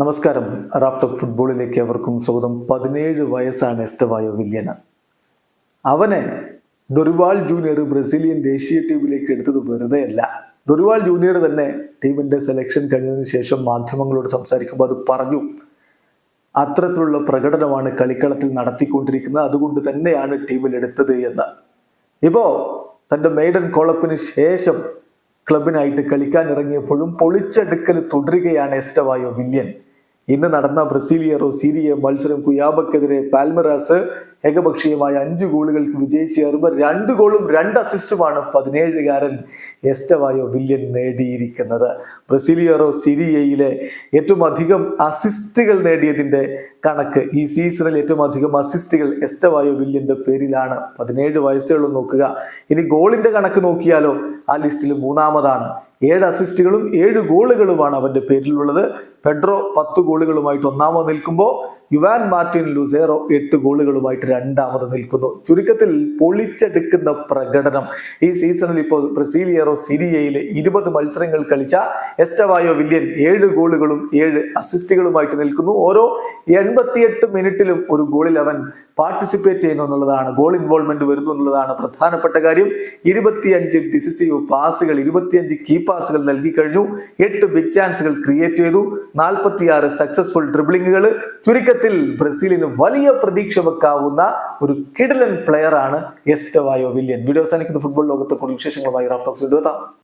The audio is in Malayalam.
നമസ്കാരം. റാഫ്റ്റോക്ക് ഫുട്ബോളിലേക്ക് അവർക്കും സ്വാഗതം. പതിനേഴ് വയസ്സാണ് എസ്റ്റവായോ വില്യന്. അവനെ ഡൊറിവാൾ ജൂനിയർ ബ്രസീലിയൻ ദേശീയ ടീമിലേക്ക് എടുത്തത് വെറുതെ അല്ല. ഡൊറിവാൾ ജൂനിയർ തന്നെ ടീമിന്റെ സെലക്ഷൻ കഴിഞ്ഞതിന് ശേഷം മാധ്യമങ്ങളോട് സംസാരിക്കുമ്പോൾ അത് പറഞ്ഞു. അത്തരത്തിലുള്ള പ്രകടനമാണ് കളിക്കളത്തിൽ നടത്തിക്കൊണ്ടിരിക്കുന്നത്. അതുകൊണ്ട് തന്നെയാണ് ടീമിൽ എടുത്തത് എന്ന്. ഇപ്പോ തന്റെ മെയ്ഡൻ കോളപ്പിന് ശേഷം ക്ലബിനായിട്ട് കളിക്കാൻ ഇറങ്ങിയപ്പോഴും പൊളിച്ചെടുക്കൽ തുടരുകയാണ് എസ്റ്റവായോ വില്യൻ. ഇന്ന് നടന്ന ബ്രസീലിയറോ സീരിയ മത്സരം കുയാബക്കെതിരെ പാൽമറാസ് ഏകപക്ഷീയമായ അഞ്ച് ഗോളുകൾക്ക് വിജയിച്ച് കയറുമ്പോൾ രണ്ട് ഗോളും രണ്ട് അസിസ്റ്റുമാണ് പതിനേഴുകാരൻ എസ്റ്റവായോ വില്യൻ നേടിയിരിക്കുന്നത്. ബ്രസീലിയറോ സിരിയയിലെ ഏറ്റവും അധികം അസിസ്റ്റുകൾ നേടിയതിന്റെ കണക്ക് ഈ സീസണിൽ ഏറ്റവും അധികം അസിസ്റ്റുകൾ എസ്റ്റവായോ വില്യന്റെ പേരിലാണ്. പതിനേഴ് വയസ്സുകളും നോക്കുക. ഇനി ഗോളിന്റെ കണക്ക് നോക്കിയാലോ ആ ലിസ്റ്റിൽ മൂന്നാമതാണ്. ഏഴ് അസിസ്റ്റുകളും ഏഴ് ഗോളുകളുമാണ് അവന്റെ പേരിലുള്ളത്. പെഡ്രോ പത്ത് ഗോളുകളുമായിട്ട് ഒന്നാമത് നിൽക്കുമ്പോൾ യുവാൻ മാർട്ടിൻ ലുസേറോ എട്ട് ഗോളുകളുമായിട്ട് രണ്ടാമത് നിൽക്കുന്നു. ചുരുക്കത്തിൽ പൊളിച്ചെടുക്കുന്ന പ്രകടനം. ഈ സീസണിൽ ഇപ്പോൾ ബ്രസീലിയറോ സിരിയയിലെ ഇരുപത് മത്സരങ്ങൾ കളിച്ച എസ്റ്റവായോ വില്യൻ ഏഴ് ഗോളുകളും ഏഴ് അസിസ്റ്റുകളുമായിട്ട് നിൽക്കുന്നു. ഓരോ എൺപത്തിയെട്ട് മിനിറ്റിലും ഒരു ഗോളിൽ അവൻ പാർട്ടിസിപ്പേറ്റ് ചെയ്യുന്നു എന്നുള്ളതാണ് ഗോൾ ഇൻവോൾവ്മെന്റ് വരുന്നു എന്നുള്ളതാണ് പ്രധാനപ്പെട്ട കാര്യം. ഇരുപത്തിയഞ്ച് ഡിസിസീവ് പാസുകൾ ഇരുപത്തിയഞ്ച് കീ പാസുകൾ നൽകി കഴിഞ്ഞു. എട്ട് ബിഗ് ചാൻസുകൾ ക്രിയേറ്റ് ചെയ്തു. നാൽപ്പത്തിയാറ് സക്സസ്ഫുൾ ഡ്രിബ്ലിങ്ങുകൾ ചുരുക്കത്തിൽ ബ്രസീലിന് വലിയ പ്രതീക്ഷ വെക്കാവുന്ന ഒരു കിടലൻ പ്ലെയർ ആണ് എസ്റ്റവായോ വില്യൻ. വീഡിയോ അവസാനിക്കുന്ന. ഫുട്ബോൾ ലോകത്തെ കൂടുതൽ വിശേഷങ്ങളുമായി റാഫ്റ്റോക്സ് എത്താം.